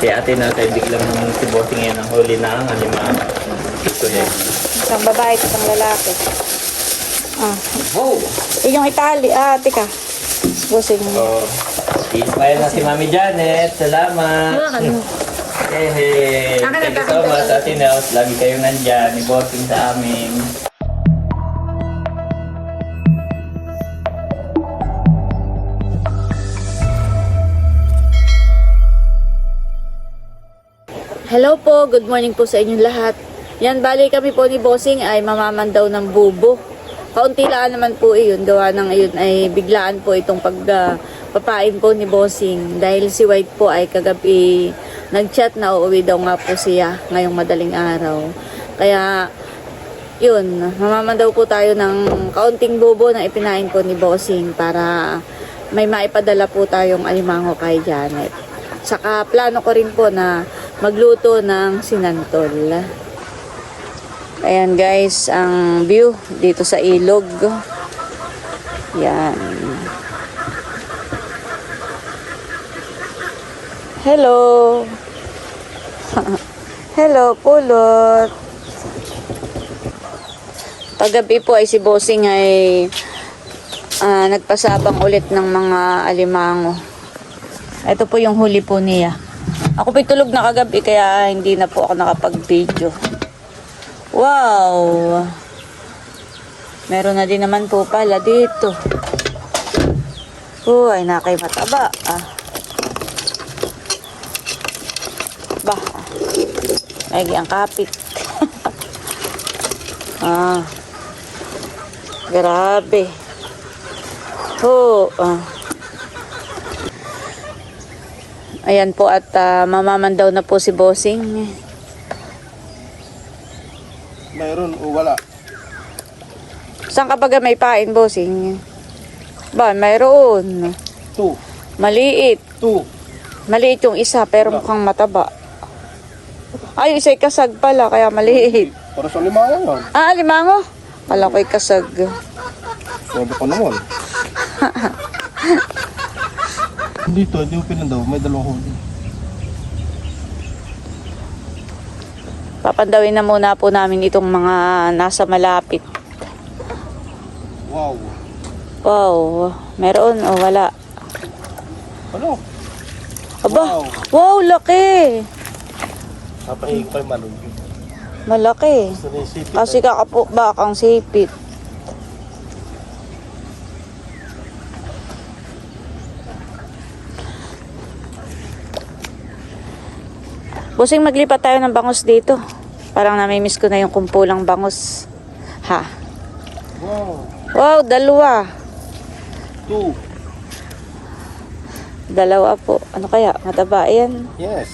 Si ate na tayo biglang si bossing ngayon ang huli na ang alimango. Ito eh. Isang babae at isang lalaki. Ah, Wow! eh, yung Itali. Ah, tika. Busing. Oh, inspire na si Mami Janet. Salamat. Hey, hey. Thank you so much, Ate Nels. Lagi kayong nandyan. Ni bossing sa amin. Hello po, good morning po sa inyong lahat. Yan, bali kami po ni Bossing ay mamamandaw ng bubo. Kaunti lang naman po iyon, gawa ng iyon ay biglaan po itong pagpapain po ni Bossing. Dahil si White po ay kagabi nag-chat na uuwi daw nga po siya ngayong madaling araw. Kaya, yun, mamamandaw po tayo ng kaunting bubo na ipinain po ni Bossing para may maipadala po tayong alimango kay Janet. Saka plano ko rin po na magluto ng sinantol. Ayan guys, ang view dito sa ilog. Yan. Hello. Hello, pulot. Paggabi po ay si Bossing ay ah, nagpasabang ulit ng mga alimango. Ito po yung huli po niya. Ako po'y tulog na kagabi kaya hindi na po ako nakapag-video. Wow! Meron na din naman po pala dito. Uy, nakay mataba. Ah. Bah. Lagi ang kapit. ah. Grabe. Oh, ah. Ayan po at ah, mamamandaw na po si Bossing. Mayroon o wala? Saan kapag may pain, Bossing? Ba, mayroon. Two. Maliit. Two. Maliit yung isa pero mukhang mataba. Ay, isa'y kasag pala kaya maliit. Para sa lima yan. Ah, limango? Pala ko'y kasag. Sabi ko naman. Dito, hindi mo pinandaw. May dalawang huli. Papandawin na muna po namin itong mga nasa malapit. Wow. Wow, meron o wala? Ano? Aba, Wow. wow, laki! Napahig pa yung malog. Malaki. Na. Kasi kakapo bakang sipit. Busing maglipat tayo ng bangus dito. Parang namimiss ko na yung kumpulang bangus. Ha? Wow. Wow, dalawa. Two. Dalawa po. Ano kaya? Mataba. Ayan. Yes.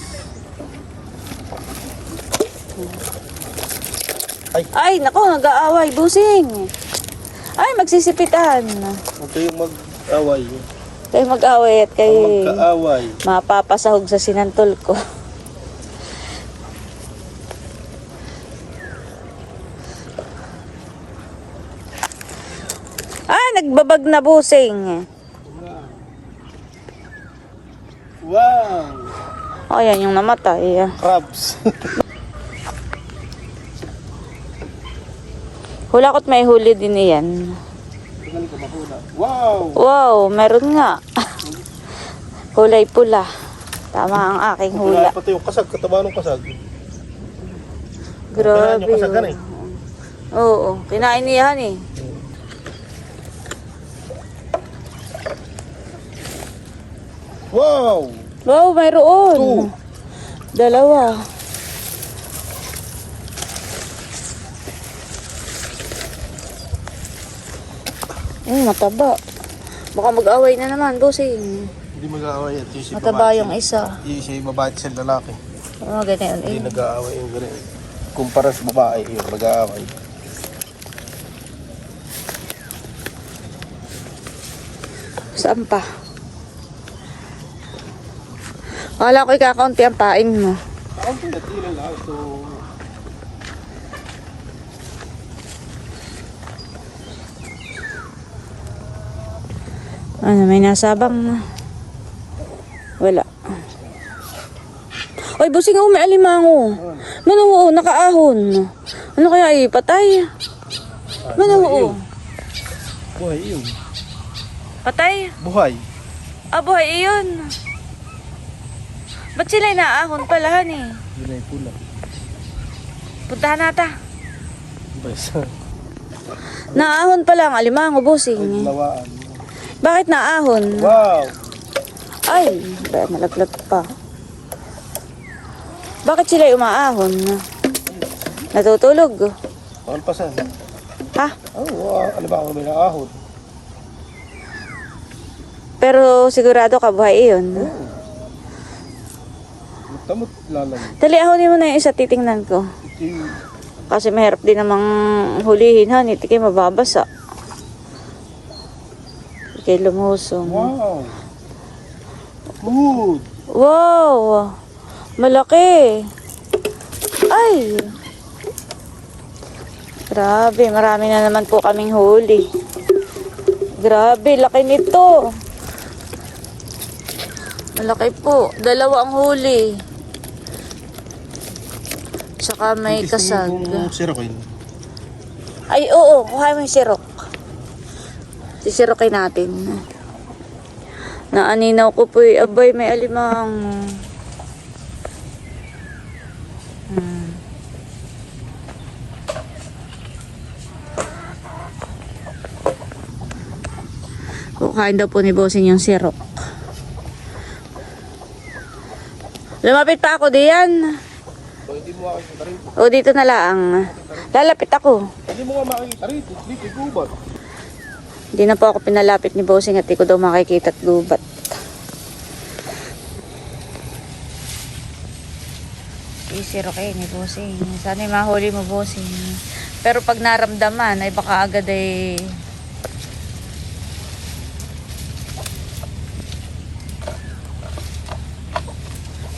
Ay, nako, nag-aaway. Busing. Ay, magsisipitan. Ito yung mag-away. Kayo mag-aaway at Ang kayo magka-away. mapapasahog sa sinantol ko. Ah, nagbabag na busing. Wow. Oh, yan yung namatay. Crabs. Hulakot may huli din mahula. Wow. Wow, meron nga. Kulay pula. Tama ang aking hula. Pati yung kasag. Kataba ng kasag. Grabe. yung kasagan eh. Oo, kinain niya han eh. Wow. Wow, mayroon. Two. Dalawa. Mm, mataba. Baka mag-away na naman, bossing. Hindi mag-aaway yung si Mataba babae. yung isa. Yung si babae si lalaki. Oh, ganyan. Hindi Eh. nag-aaway yung ganun. Kumpara sa babae, yung nag-aaway. Saan pa? Kala ko ikakaunti ang pain mo. Lang. So, Ano, may nasabang na. Wala. Ay, busing ako, may alimango. Manuho, nakaahon. Ano kaya ay patay? Manuho. Buhay yun. Patay? Buhay. Ah, buhay iyon. Ba't sila inaahon palahan eh? Yun ay pula. Puntahan nata. Iba isa. Naahon pala ang alimango, busing. Lawaan. Bakit naahon? Wow! Ay, ba, nalaglag pa. Bakit sila umaahon? Natutulog. Pakalpasan. Ha? Oh, wow. Ano ba ako may naahon? Pero sigurado ka buhay iyon. Tamot lalang. Dali, ahonin mo na yung isa, titingnan ko. Kasi mahirap din namang hulihin ha, hindi kayo mababasa. Kayo lumusong. wow! Good! Wow! Malaki! Ay! Grabe, marami na naman po kaming huli. Grabe, laki nito. Malaki po. Dalawa ang huli. Saka may kasag. Yung sirokin. Ay, oo. Kuha mo yung sirok. Sisirokin natin. Naaninaw ko po eh. Abay, may alimang. Hmm. Kukain daw po ni Bossing yung sirok. Lumapit pa ako diyan. Hindi mo makikita rito. O dito na lang. Lalapit ako. Hindi mo nga makikita rito. Dito, gubat. Hindi na po ako pinalapit ni Bossing at di ko daw makikita at gubat. Isiro kayo ni Bossing. Sana mahuli mo, Bossing. Pero pag naramdaman, ay baka agad ay...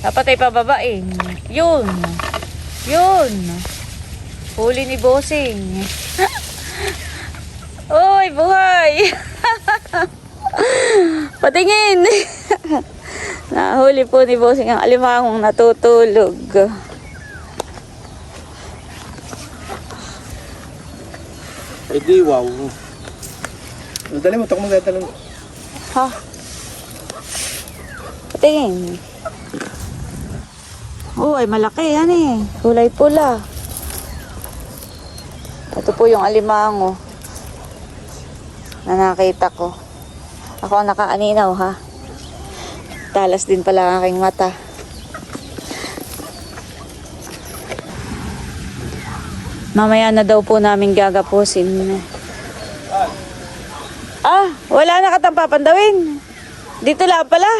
Dapat ay pababain. Yun. Yun. Huli ni Bossing. Uy, buhay! Patingin! Nahuli po ni Bossing ang alimangong natutulog. Ay di, wow. Dali mo, ko magdadala. Ha? Patingin. Oh, ay malaki yan eh. Kulay pula. Ito po yung alimango na nakita ko. Ako ang nakaaninaw ha. Talas din pala ang aking mata. Mamaya na daw po namin gagapusin. Ah, wala na katang papandawin. Dito lang pala.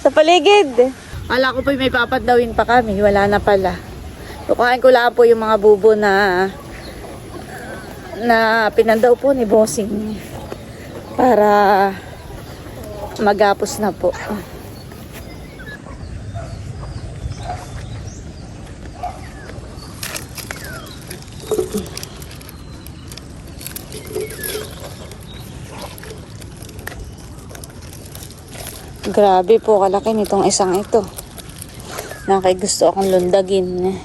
Sa paligid. Kala ko po may papandawin pa kami. Wala na pala. Kukain ko lang po yung mga bubo na na pinandaw po ni Bossing para magapos na po. Grabe po, kalaki nitong isang ito. Nakay gusto akong lundagin.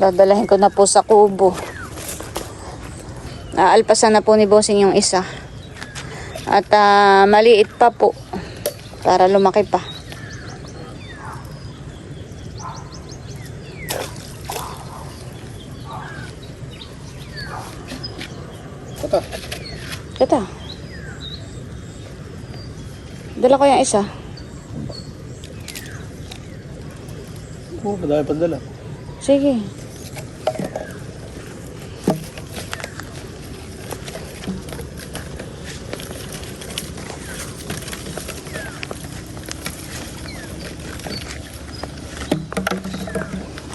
Dadalahin ko na po sa kubo. Naalpasan na po ni Bossing yung isa. At ah, maliit pa po. Para lumaki pa. Tata. Ito. Dala ko yung isa. Oo, madami pang dala. Sige.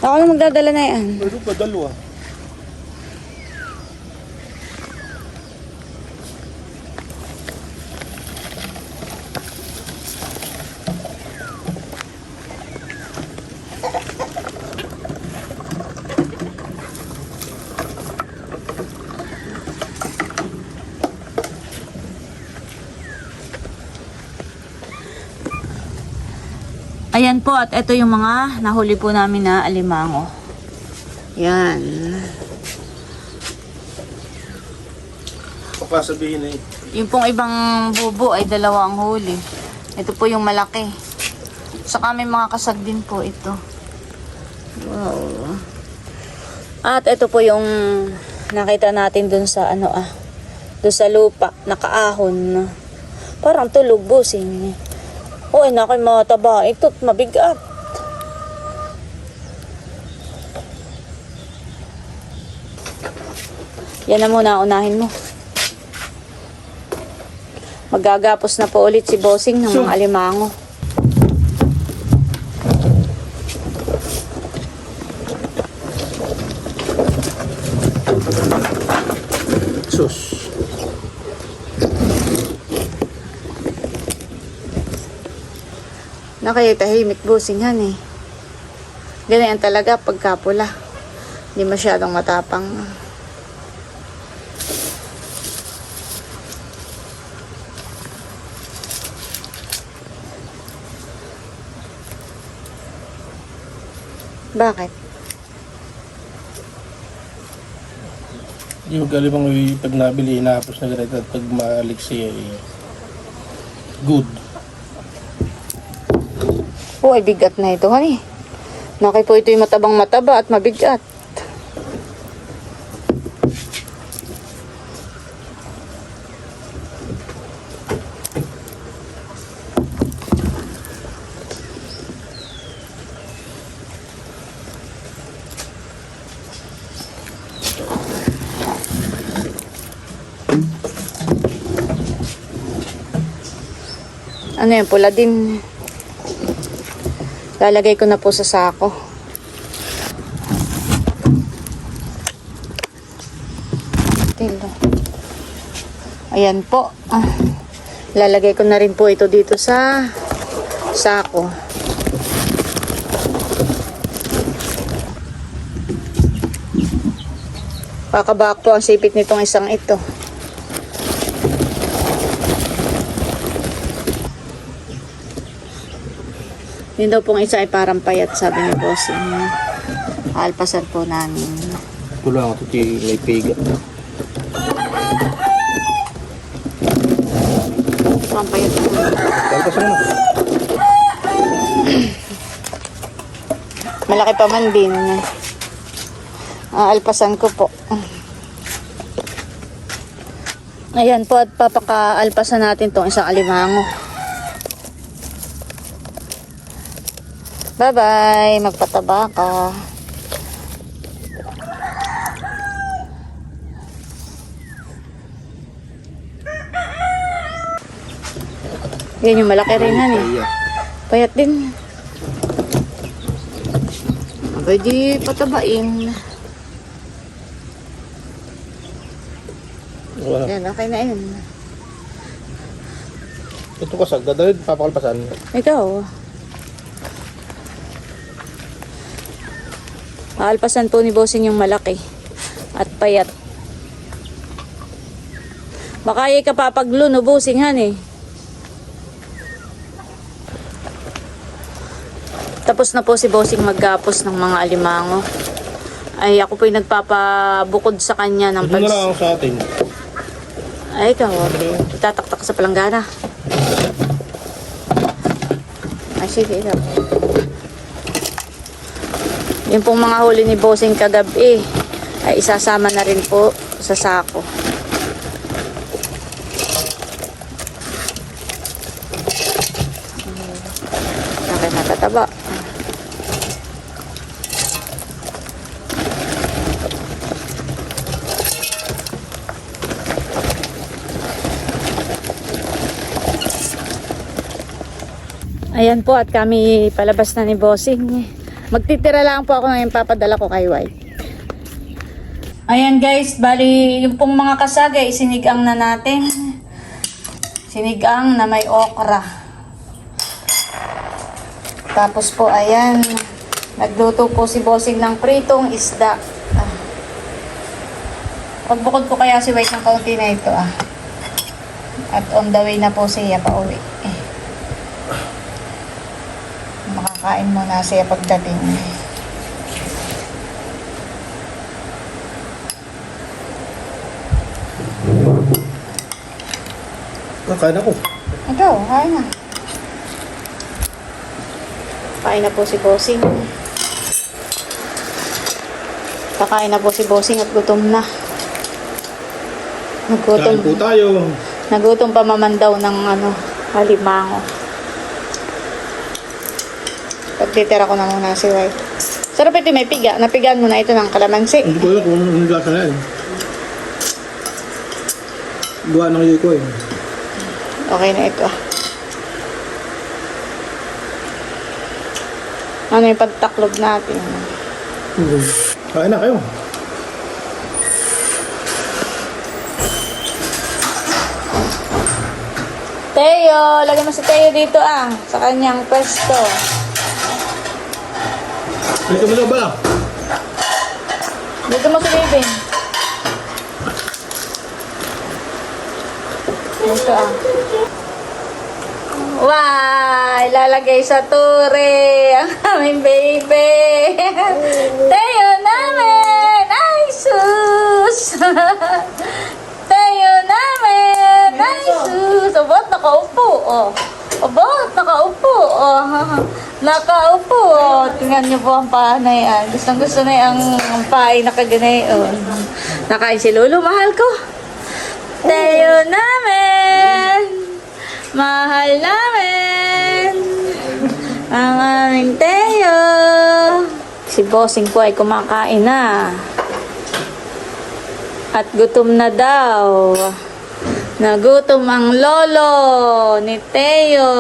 Ako na magdadala na yan. Pa dalawa. Ayan po, at ito yung mga nahuli po namin na alimango. Yan. Baka sabihin eh. Yung pong ibang bubo ay dalawang huli. Ito po yung malaki. Saka may mga kasag din po ito. Wow. At ito po yung nakita natin dun sa ano ah. Dun sa lupa, nakaahon. Parang tulog busing. Uy, nakoy mga taba. Ito't mabigat. Yan na muna, unahin mo. Magagapos na po ulit si Bossing ng mga alimango. Sus. Nakayatahimik Bossing han eh. Ganyan talaga pagkapula. Hindi masyadong matapang. Bakit? Yung galibang pag nabili, inapos na ganito at pag maalik siya eh, good. Oh, ay bigat na ito, honey. Naki po ito yung matabang mataba at mabigat. Ano yan, pula din. Lalagay ko na po sa sako. Tilo. Ayan po. Ah, lalagay ko na rin po ito dito sa sako. Kakabak po ang sipit nitong isang ito. Yun daw pong isa ay parang payat, sabi ni boss. Yung alpasan po namin. Kulang ito ti may piga. Parang payat po. Kalpas na naman. Malaki pa man din. Ah, alpasan ko po. Ayan po at papaka-alpasan natin tong isang alimango. Bye-bye. Magpataba ka. Yan yung malaki rin han eh. Payat din. Di patabain. Wala. Yan, okay na yun. Ito kasag, dadalhin, papakalpasan. Ikaw. Aalpasan po ni Bossing yung malaki. At payat. Baka yung kapapaglo no Bossing han eh. Tapos na po si Bossing maggapos ng mga alimango. Ay, ako po yung nagpapabukod sa kanya ng Ito na lang sa atin. Ay, ikaw. Itataktak ka sa palanggana. Ay, sige, ikaw. Yung pong mga huli ni Bossing kagabi, ay isasama na rin po sa sako. Okay, natataba. Ayan po at kami palabas na ni Bossing. Magtitira lang po ako ngayon papadala ko kay White. Ayan guys, bali yung pong mga kasagay, sinigang na natin. Sinigang na may okra. Tapos po ayan, nagluto po si Bossing ng pritong isda. Ah. Pagbukod ko kaya si White ng kaunti na ito ah. At on the way na po siya pa uwi. Eh. Baka Kain muna siya pagdating. Kakain ako. Ikaw, kain na. Kain na po si Bossing. Kakain na po si Bossing at gutom na. Nagutom. Kain po tayo. Nagutom pa maman daw ng ano, halimango. Pagtitira ko na muna si White. Sarap ito may piga. Napigaan mo na ito ng kalamansi. Hindi ko alam kung ano lasa na yan. Gawa ng yuko eh. Okay na ito ah. Ano yung pagtaklob natin? Hmm. Kain na kayo. Teo, lagyan mo si Teo dito ah, sa kanyang pwesto. Dito mo na ba? Dito mo si Baby. Dito ah. Wow! Ilalagay sa ture ang aming baby. Tayo namin! Ay, sus! Tayo namin! Ay, sus! Abot, nakaupo. Oh. Abot, nakaupo. Oh. Nakaupo. Oh. Tingnan niyo po ang paa na. Gustong gusto na yung paay na kaganayon. Nakain si Lolo, mahal ko. Tayo namin! Mahal namin! Ang aming Teo! Si Bossing po ay kumakain na. At gutom na daw. Nagutom ang lolo ni Teo.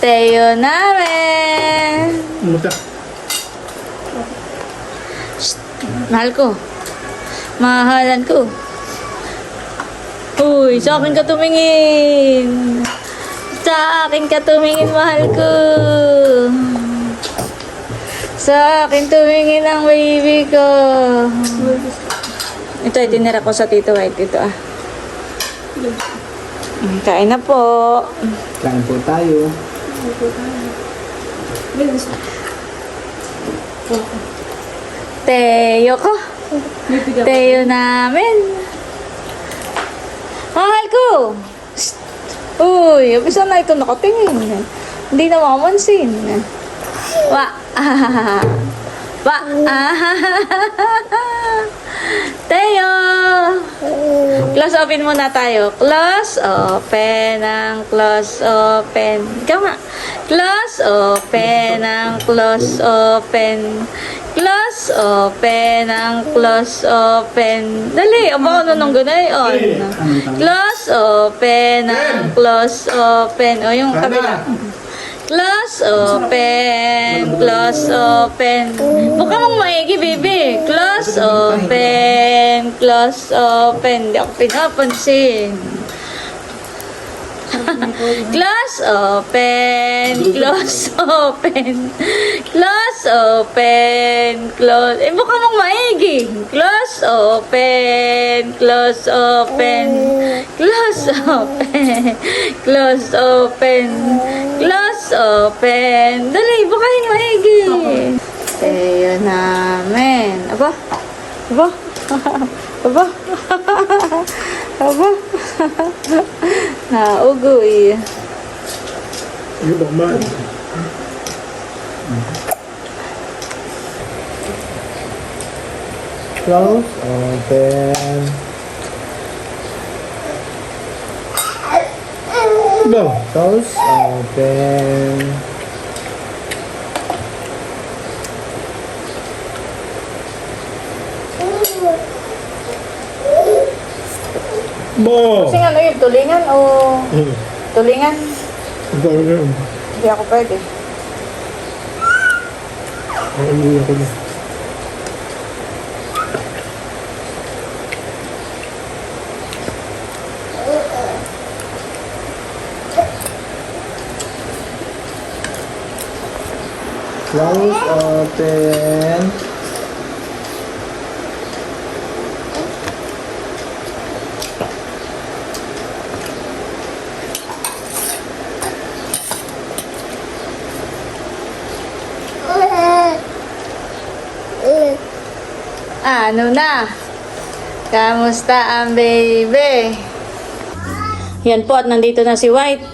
Teo namin! Musta? Mahal ko. Mahalan ko. Uy, sa akin ka tumingin. Sa akin ka tumingin, mahal ko. Sa akin tumingin ang baby ko. Ito ay tinira ko sa Tito White. Ito ah. Kain na po. Kain po tayo. Teo ko. Teo namin. Mahal ko. Shh. Uy, umpisa na ito nakatingin. Hindi na mamansin. Wa. Wa. Teo. Close open muna tayo. Close open ang close open. Ikaw nga. Close open ang close open. Close open ang close open. Dali, aba ano nung ganayon. Close open ang close open. O yung kabila. Close open, close open. Buka mong maigi, baby. Close open, close open. Hindi ako pinapansin. close open, close open. Close open, close. Eh, buka mong maigi. Close open, close open. Close open, close open. Close open. Dali, bukahin maigi. Tayo namin. Aba? Aba? Aba? Aba? Naugoy. Yung ba man? Close, open. Ba? Close, open. Ba? Kasi ano yun, tulingan o Hmm. tulingan? Yun? Hindi ako pwede. Ang umuwi ako na. Close, open. Ano na? Kamusta ang baby? Yan po at nandito na si White.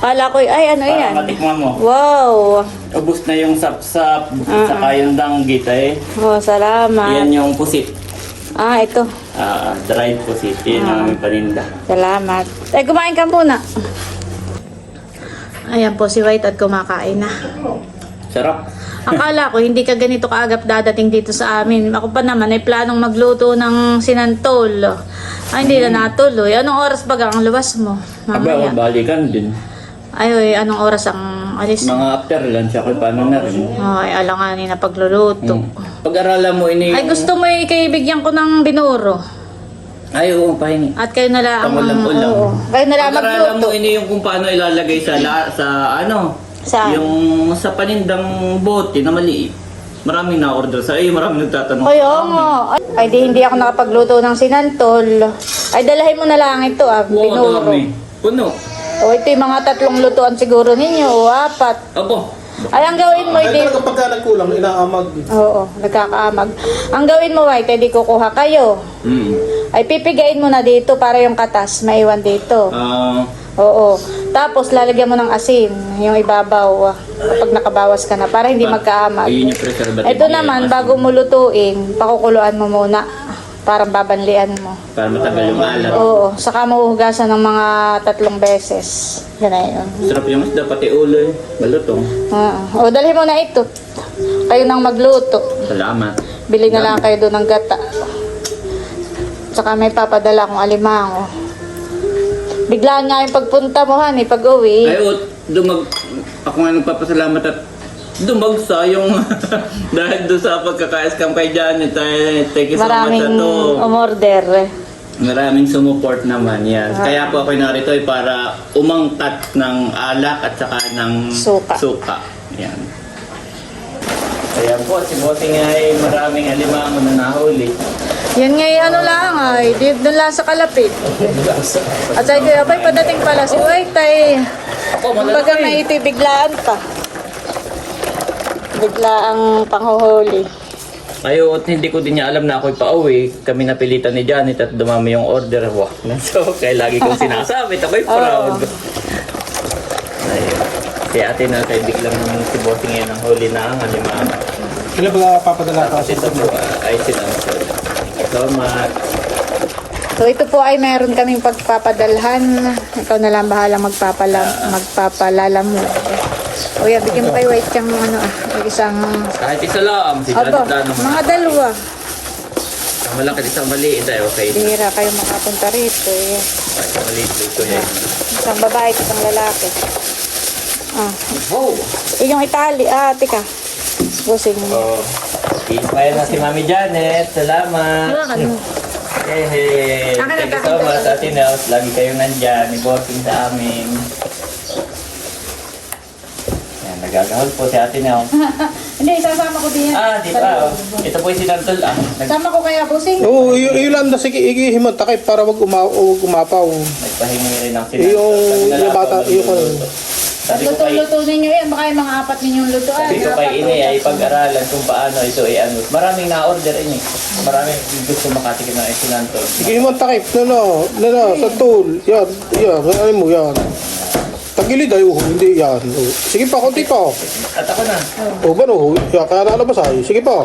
Kala ko, ay ano yan? Para matikman mo. Wow! Ubus na yung sapsap, Ah, saka yung danggit eh. Oh, salamat. Yan yung pusit. Ah, ito. Ah, dried pusit. Yan ang aming paninda. Salamat. Ay, kumain ka muna. Ayan po si White at kumakain na. Sarap. Akala ko hindi ka ganito kaagap dadating dito sa amin. Ako pa naman ay planong magluto ng sinantol. Ay, hindi na natuloy. Anong oras ba ang luwas mo? Aba, Mamaya. balikan din. Ay, oy, anong oras ang alis? Mga after lunch ako, paano na rin? Ay, alanganin na pagluluto. Hmm. Pag-aralan mo ini Ay, gusto mo ikibigyan ko ng binuro. Ay, oo, pahingi. At kayo na lang. Pangulam-ulam. Oo. Kayo na lang Pag-aralan magluto. mo ini yung kung paano ilalagay sa, la, sa ano, Saan? yung sa panindang bote na maliit. Maraming na-order sa iyo, maraming nagtatanong. Ay, oo nga. Ay, Ay, di hindi ako nakapagluto ng sinantol. Ay, dalahin mo na lang ito ah, Oo, binuro. dami. Puno. O, ito yung mga tatlong lutuan siguro ninyo, o apat. Abo. Ay, ang gawin mo, Ay, hindi... talaga pagka nagkulang, inaamag. Oo, nagkakaamag. Ang gawin mo, White, hindi kukuha kayo. Mm. Ay, pipigain mo na dito para yung katas maiwan dito. Ah, Oo. Tapos, lalagyan mo ng asin, yung ibabaw, ah, kapag nakabawas ka na, para hindi magkaamag. ayun yung preservative. Ito niya, naman, yung bago mo lutuin, pakukuluan mo muna. Parang babanlian mo. Para matagal yung alat. Oo, saka mahuhugasan ng mga tatlong beses. Yan na yun. Sarap yung isda, pati ulo eh. Malutong. Oo. O, dalhin mo na ito. Kayo nang magluto. Salamat. Bili na lang kayo doon ng gata. Tsaka may papadala akong alimango. Biglaan nga yung pagpunta mo, han, pag uwi. Ay, oh, dumag... Ako nga nagpapasalamat at dumagsa yung dahil doon sa pagkaka-scam kay Janet. Ay, thank you so Maraming much ato. umorder. Maraming sumuport naman yan. Kaya po ako narito ay para umangkat ng alak at saka ng Suka. suka. Yan. Kaya po, si Boting ay maraming alimango na nahuli. Yan nga ano lang ay, di, doon lang sa kalapit. At sabi ko, abay, padating pala si White ay, kumbaga may ito'y biglaan pa. Biglaang panghuhuli. Ayo, at hindi ko din niya alam na ako'y pauwi. Kami napilitan ni Janet at dumami yung order. Wow. So, kaya lagi kong sinasabi. Ako'y proud. Ayun. Kaya ate na kay biglang si Bossing ngayon ang huli na ang alimango. Sila ba papadala ka ito po ay. Thank you so ito po ay meron kaming pagpapadalhan. Ikaw na lang bahala magpapala, magpapalala mo. Yan, bigyan mo kay White yung ano ah, yung isang... Kahit isa lang. Si lang. mga dalawa. Ang malaki isang maliit ay okay. Bihira kayo makapunta rito eh. Ay, Isang maliit dito yan. Isang babae at isang lalaki. Ah, eh, yung Itali, ah, tika. Busing mo. Oh. Inspire na si Mami Janet. Salamat. Ano? Hey, hey. Akin na, Thank you so na. much, Ate Nels. Lagi kayong nandyan. Ni Bossing sa amin. Yan, nagagahol po si Ate Nels. Hindi, sasama ko din yan. Ah, di ba? Oh. Ito po yung sinantol. Ah, nag Sama ko kaya, Busing. Oo, y- yun lang na sige, igihiman takay para wag, uma wag umapaw. nagpahingi rin ng Eh, yung- Sabi na yung lang bata, ako, yung-. Sabi ko kay, Luto-luto ninyo yan. Baka yung mga apat ninyong lutuan. sabi ko kay Ine ay pag-aralan kung paano ito ay ano. Maraming na-order ini. Maraming gusto makatikin ng sinantol. Igihiman takay, no, no, no, no, sa tool. Yan, yan, ano mo yan. Tagilid ay, oh, hindi yan. Oh. Sige pa, konti pa. At ako na. O, ba no? Yan, kaya nalabas ay. Sige pa.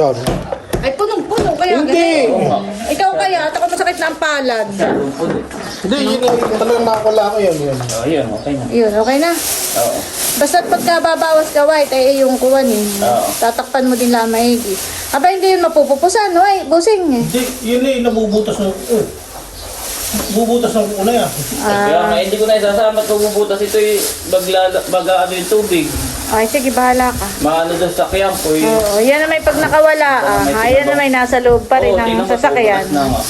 Yan. Ay, punong-puno kaya. Hindi. ganun. Ikaw kaya, at ako masakit na ang palad. Hindi, yun yung talagang nakakala ko. Oh, yun, okay na. Yun, okay na. Oo. Basta pagka babawas ka white, ay yung kuwan eh. Oo. Tatakpan mo din lang maigi. Aba, hindi yun mapupupusan, no? Ay, busing eh. Hindi, yun eh, nabubutas ng... Uh, bubutas ng una yan. Kaya nga, hindi ko na isasama at bubutas ito yung baglala, baga ano yung tubig. Ay, sige, bahala ka. Maano doon sa po yung... Oo, yan na may pag nakawala. Ah, may ayan na may nasa loob pa rin Oo, ng tingnan mo, sasakyan. bubutas na nga.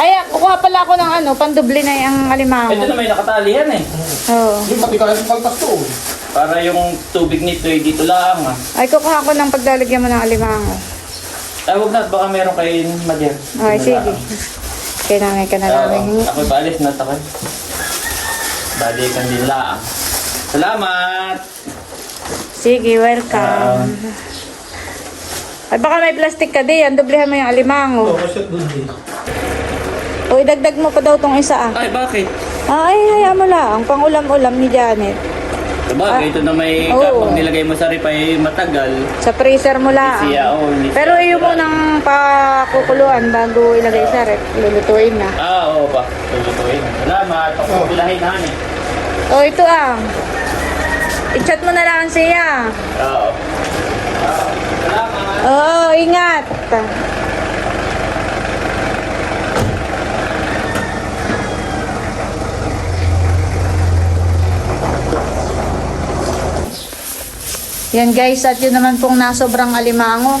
Ay, ah, kukuha pala ako ng ano, pandubli na yung alimango. Ito na may nakatali yan eh. Oo. Hindi, pati kaya sa palpas to. Para yung tubig nito ay dito lang ah. Ay, kukuha ko ng paglalagyan mo ng alimango. Ay, huwag na. Baka meron kay Madier. Ay, sige. Kailangan ka na namin. Ako paalis na takay. Balikan din lang. Salamat! Sige, welcome. Ay, baka may plastic ka di. Doblehan mo yung alimango. kasi doon din. O, idagdag mo pa daw tong isa ah. Ay, bakit? Ay, hayaan mo lang. Pang ulam-ulam ni Janet. Sabagay, ito na may Oo. kapag nilagay mo sa rip ay matagal. Sa freezer mo lang. Siya, oh, Pero iyo mo nang pakukuluan bago ilagay sa rep. Lulutuin na. Ah, oo pa. Lulutuin. Salamat. Pakupilahin na ni. O, ito ah. I-chat mo na lang siya. Oo. Oo, ingat. Yan guys, at yun naman pong nasobrang alimango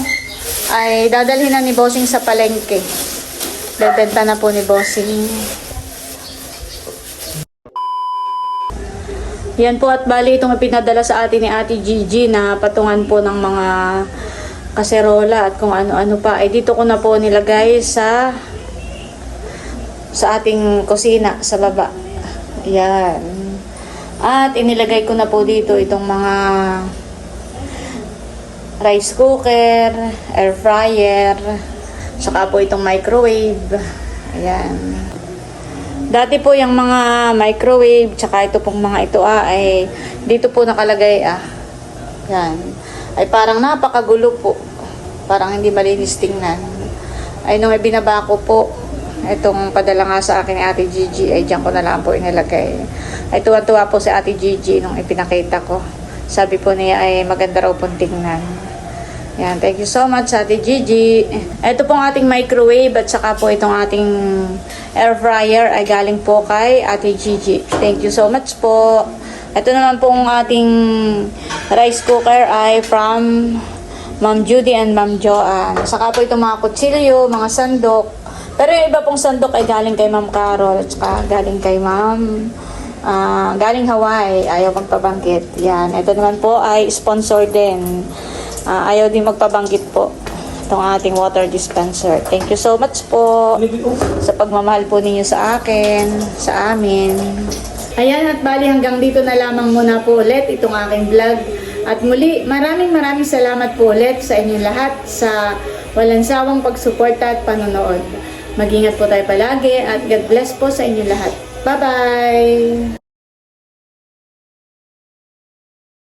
ay dadalhin na ni Bossing sa palengke. Bebenta na po ni Bossing. Yan po at bali itong ipinadala sa atin ni Ate Gigi na patungan po ng mga kaserola at kung ano-ano pa. Ay dito ko na po nilagay sa sa ating kusina sa baba. Yan. At inilagay ko na po dito itong mga rice cooker, air fryer, saka po itong microwave. Ayan. Dati po yung mga microwave, tsaka ito pong mga ito ah, ay dito po nakalagay ah. Yan. Ay parang napakagulo po. Parang hindi malinis tingnan. Ay nung ibinaba ko po, itong padala nga sa akin ni Ate Gigi, ay dyan ko na lang po inilagay. Ay tuwa-tuwa po si Ate Gigi nung ipinakita ko. Sabi po niya ay maganda raw pong tingnan. Yan, thank you so much Ate Gigi. Ito pong ating microwave at saka po itong ating air fryer ay galing po kay Ate Gigi. Thank you so much po. Ito naman pong ating rice cooker ay from Ma'am Judy and Ma'am Joanne. Saka po itong mga kutsilyo, mga sandok. Pero yung iba pong sandok ay galing kay Ma'am Carol at saka galing kay Ma'am ah, galing Hawaii. Ayaw magpabanggit. Yan. Ito naman po ay sponsor din. Ah, ayaw din magpabanggit po itong ating water dispenser. Thank you so much po sa pagmamahal po ninyo sa akin, sa amin. Ayan at bali hanggang dito na lamang muna po ulit itong aking vlog. At muli, maraming maraming salamat po ulit sa inyong lahat sa walang sawang pagsuporta at panonood. Mag-ingat po tayo palagi at God bless po sa inyong lahat. Bye-bye!